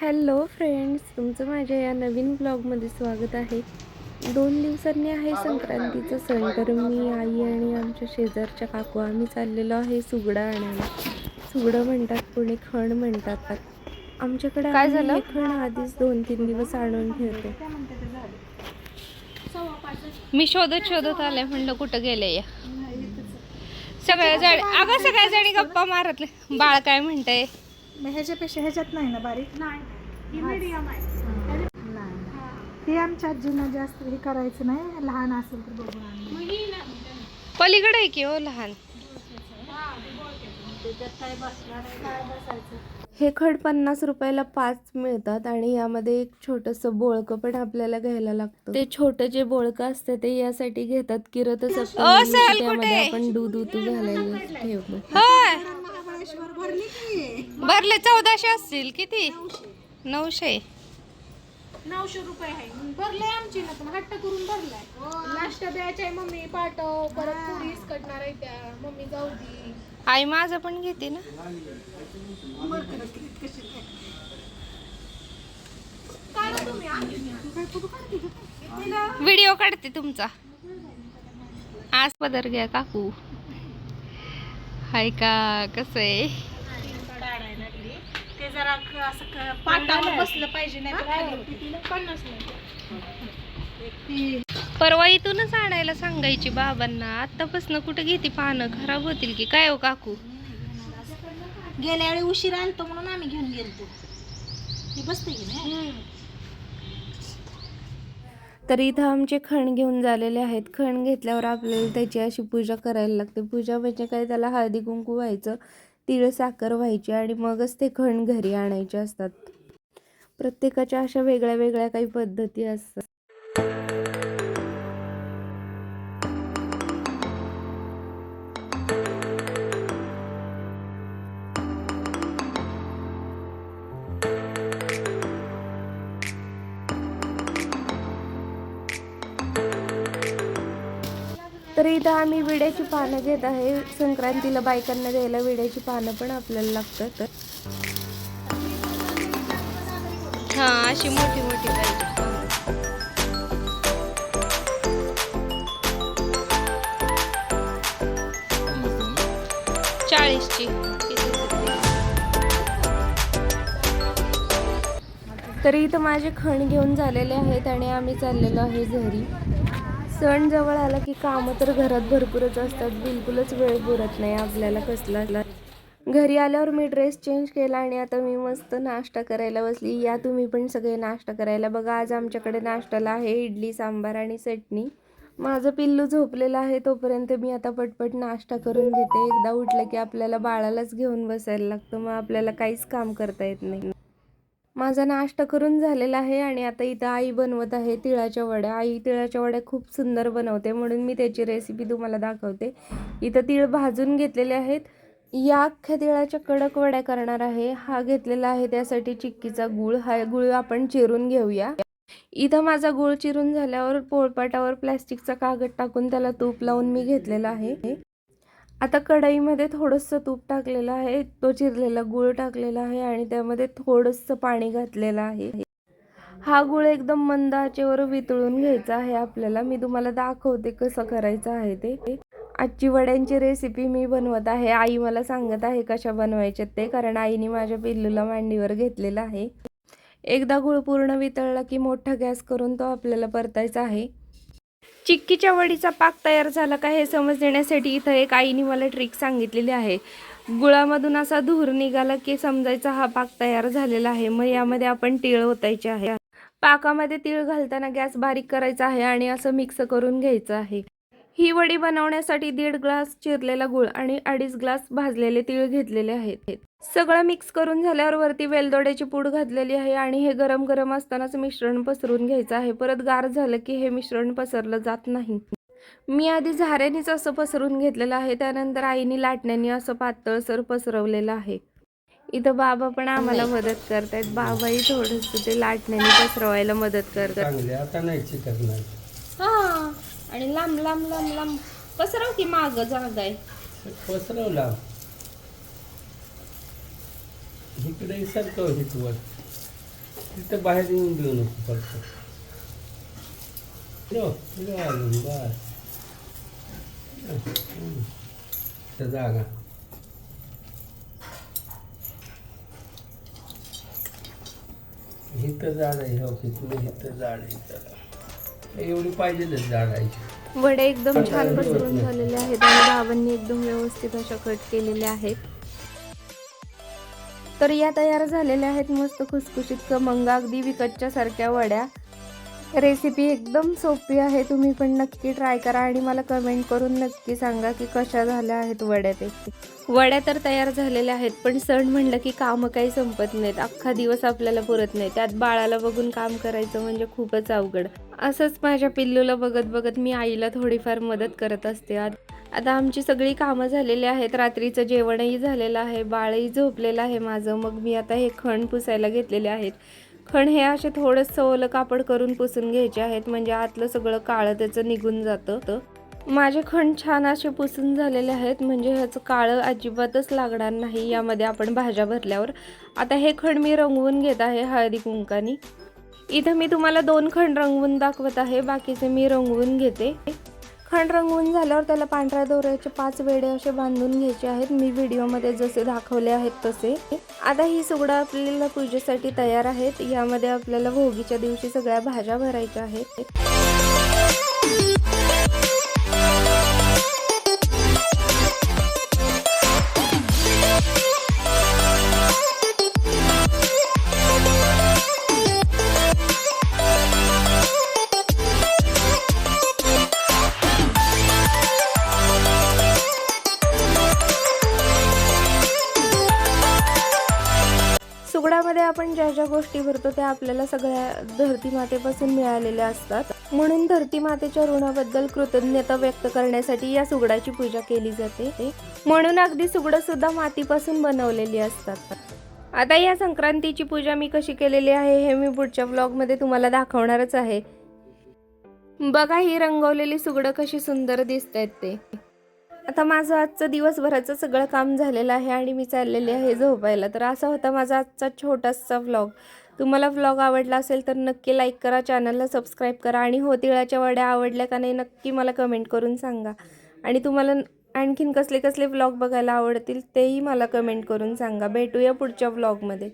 Hello friends तुमचं माझ्या या नवीन ब्लॉगमध्ये स्वागत आहे. दोन दिवसांनी आहे संक्रांतीचा सण तर मी आई आणि आमच्या शेजारच्या काकू आम्ही चाललेलो आहे सुगडा आणायला. सुगडं म्हणतात कोणी खण म्हणतात. आमच्याकडे काय झालं? खण आधीच दोन तीन दिवस आणून ठेवतो. मी शोधत शोधत आले म्हणलं कुठं गेले या. सगळ्या जण अगं सगळ्या जणी गप्पा मारतले बाळ काय म्हणतंय? मग ह्याच्यापेक्षा ह्याच्यात नाही ना बारीक? नाही मीडियम आहे. हे. आमच्या आजीनं जास्त हे करायचं नाही. लहान असेल तर बघून आणलं. पलीकडे आहे की हो लहान? हे खड पन्नास रुपयाला पाच मिळतात आणि यामध्ये एक छोटंसं बोळकं पण आपल्याला घ्यायला लागतं. ते छोटं जे बोळकं असतं ते यासाठी घेतात. की रथसप्तमी ओ, दिवशी सहल त्यामध्ये कुठे? आपण दूध उतू घालायला ठेवतो होय महाबळेश्वर भरली की भरले चौदाशे असतील. किती? नऊशे. नऊशे रुपये आहे. भरले आमची ना पण हट्ट करून भरलाय. द्यायचा आहे मम्मी पाठव परत पुरीच कटणार आहे त्या. मम्मी जाऊ दे. आई माझं पण घेते ना? व्हिडिओ काढते तुमचा. आज पदर घ्या काकू. हाय का कसं आहे? ते जरा क- असं क- पाटावर बसलं पाहिजे नाही तर खाली पन्नास परवा इथूनच आणायला सांगायची बाबांना आतापासून कुठे घेते पानं? खराब होतील की? काय हो काकू? गेल्या वेळी उशीर आलतो म्हणून आम्ही घेऊन गेलतो. ती बसते की नाही? तर इथं आमचे खण घेऊन झालेले आहेत. खण घेतल्यावर आपल्याला त्याची अशी पूजा करायला लागते. पूजा म्हणजे काय? त्याला हळदी कुंकू व्हायचं. तिळ साखर व्हायची आणि मगच ते खण घरी आणायचे असतात. प्रत्येकाच्या अशा वेगळ्या वेगळ्या काही पद्धती असतात. तर इथं आम्ही विड्याची पानं घेत आहे. संक्रांतीला बायकांना द्यायला विड्याची पानं पण आपल्याला लागतात तर. हा अशी मोठी मोठी पाहिजे चाळीसची. तरी इथं माझे खण घेऊन झालेले आहेत आणि आम्ही चाललेलो आहे घरी. सण जवळ आला की कामं तर घरात भरपूरच असतात. बिलकुलच वेळ पुरत नाही आपल्याला कसला. घरी आल्यावर मी ड्रेस चेंज केला आणि आता मी मस्त नाश्ता करायला बसली. या तुम्ही पण सगळे नाश्ता करायला बघा. आज आमच्याकडे नाश्त्याला आहे इडली सांबार आणि चटणी. माझं पिल्लू झोपलेलं आहे तोपर्यंत मी आता पटपट नाश्ता करून घेते. एकदा उठलं की आपल्याला बाळालाच घेऊन बसायला लागतं. मग आपल्याला काहीच काम करता येत नाही. माझा नाश्ता करून झालेला आहे आणि आता इथं आई बनवत आहे तिळाच्या वड्या. आई तिळाच्या वड्या खूप सुंदर बनवते म्हणून मी त्याची रेसिपी तुम्हाला दाखवते. इथं तीळ भाजून घेतलेले आहेत. या अख्ख्या तिळाच्या कडक वड्या करणार आहे. हा घेतलेला आहे त्यासाठी चिक्कीचा गुळ. हा गुळ आपण चिरून घेऊया. इथं माझा गुळ चिरून झाल्यावर पोळपाटावर प्लॅस्टिकचा कागद टाकून त्याला तूप लावून मी घेतलेला आहे. आता कढईमध्ये थोडंसं तूप टाकलेलं आहे तो चिरलेला गूळ टाकलेला आहे आणि त्यामध्ये थोडंसं पाणी घातलेलं आहे. हा गूळ एकदम मंद आचेवर वितळून घ्यायचा आहे आपल्याला. मी तुम्हाला दाखवते कसं करायचं आहे ते. आजची वड्यांची रेसिपी मी बनवत आहे. आई मला सांगत आहे कशा बनवायचे ते कारण आईने माझ्या पिल्लूला मांडीवर घेतलेला आहे. एकदा गूळ पूर्ण वितळला की मोठा गॅस करून तो आपल्याला परतायचा आहे. चिक्कीच्या वडीचा पाक तयार झाला का हे समजण्यासाठी इथं एक आईने मला ट्रिक सांगितलेली आहे. गुळामधून असा धूर निघाला की समजायचा हा पाक तयार झालेला आहे. मग यामध्ये आपण तीळ ओतायचे आहे. पाकामध्ये तीळ घालताना गॅस बारीक करायचा आहे आणि असं मिक्स करून घ्यायचं आहे. ही वडी बनवण्यासाठी दीड ग्लास चिरलेला गुळ आणि अडीच ग्लास भाजलेले तीळ घेतलेले आहेत. सगळं मिक्स करून झाल्यावर वरती वेलदोड्याची पूड घातलेली आहे आणि हे गरम गरम असतानाच मिश्रण पसरून घ्यायचं आहे. परत गार झालं की हे मिश्रण पसरलं जात नाही. मी आधी झाऱ्यानेच असं पसरून घेतलेलं आहे. त्यानंतर आईने लाटण्याने असं पातळसर पसरवलेलं आहे. इथं बाबा पण आम्हाला मदत करतायत. बाबाही थोडंसं ते लाटण्याने पसरवायला मदत करतात चांगले आता नाही चिकटणार हा आणि लांब लांब लांब लांब. पसरव की माग जागा आहे. पसरवला इकडे सरकव हिटवर तिथं बाहेर येऊन देऊ नको फक्त. बस त्या जागा. हिथं झाड आहे हो तिथून इथं झाड आहे. त्याला एवढी पाहिजेलच झाडायची वडे एकदम छान पसरून झालेले आहेत आणि बाबांनी एकदम व्यवस्थित अशा कट केलेल्या आहेत. तर या तयार झालेल्या आहेत मस्त खुसखुशीत खमंग अगदी विकतच्या सारख्या वड्या. रेसिपी एकदम सोपी आहे तुम्ही पण नक्की ट्राय करा आणि मला कमेंट करून नक्की सांगा की कशा झाल्या आहेत वड्या वड्या तर तयार झालेल्या आहेत पण सण म्हणलं की कामं काही संपत नाहीत. अख्खा दिवस आपल्याला पुरत नाही. त्यात बाळाला बघून काम करायचं म्हणजे खूपच अवघड. असंच माझ्या पिल्लूला बघत बघत मी आईला थोडीफार मदत करत असते. आता आमची सगळी कामं झालेली आहेत. रात्रीचं जेवणही झालेलं आहे. बाळही झोपलेलं आहे माझं. मग मी आता हे खण पुसायला घेतलेले आहेत. खण हे असे थोडंसं ओलं कापड करून पुसून घ्यायचे आहेत म्हणजे आतलं सगळं काळं त्याचं निघून जातं. माझे खण छान असे पुसून झालेले आहेत म्हणजे ह्याचं काळं अजिबातच लागणार नाही यामध्ये आपण भाज्या भरल्यावर. आता हे खण मी रंगवून घेत आहे हळदी कुंकानी. इथं मी तुम्हाला दोन खण रंगवून दाखवत आहे बाकीचे मी रंगवून घेते. खंड रंगवून झाल्यावर त्याला पांढऱ्या दोऱ्याचे पाच वेडे असे बांधून घ्यायचे आहेत. मी व्हिडिओमध्ये जसे दाखवले आहेत तसे. आता ही सुगडं आपल्याला पूजेसाठी तयार आहेत. यामध्ये आपल्याला भोगीच्या दिवशी सगळ्या भाज्या भरायच्या आहेत. आपण ज्या ज्या गोष्टी भरतो त्या आपल्याला सगळ्या धरती मातेपासून मिळालेल्या असतात. म्हणून धरती मातेच्या ऋणाबद्दल कृतज्ञता व्यक्त करण्यासाठी या सुगडाची पूजा केली जाते. म्हणून अगदी सुगडं सुद्धा मातीपासून बनवलेली असतात. आता या संक्रांतीची पूजा मी कशी केलेली आहे हे मी पुढच्या ब्लॉगमध्ये तुम्हाला दाखवणारच आहे. बघा ही रंगवलेली सुगडं कशी सुंदर दिसत आहेत ते. आता माझं आजचं दिवसभराचं सगळं काम झालेलं आहे आणि मी चाललेली आहे झोपायला. तर असा होता माझा आजचा छोटासा व्लॉग तुम्हाला व्लॉग आवडला असेल तर नक्की लाईक करा चॅनलला सबस्क्राईब करा आणि हो तिळाच्या वड्या आवडल्या का नाही नक्की मला कमेंट करून सांगा. आणि तुम्हाला आणखीन कसले कसले व्लॉग बघायला आवडतील तेही मला कमेंट करून सांगा. भेटूया पुढच्या व्लॉगमध्ये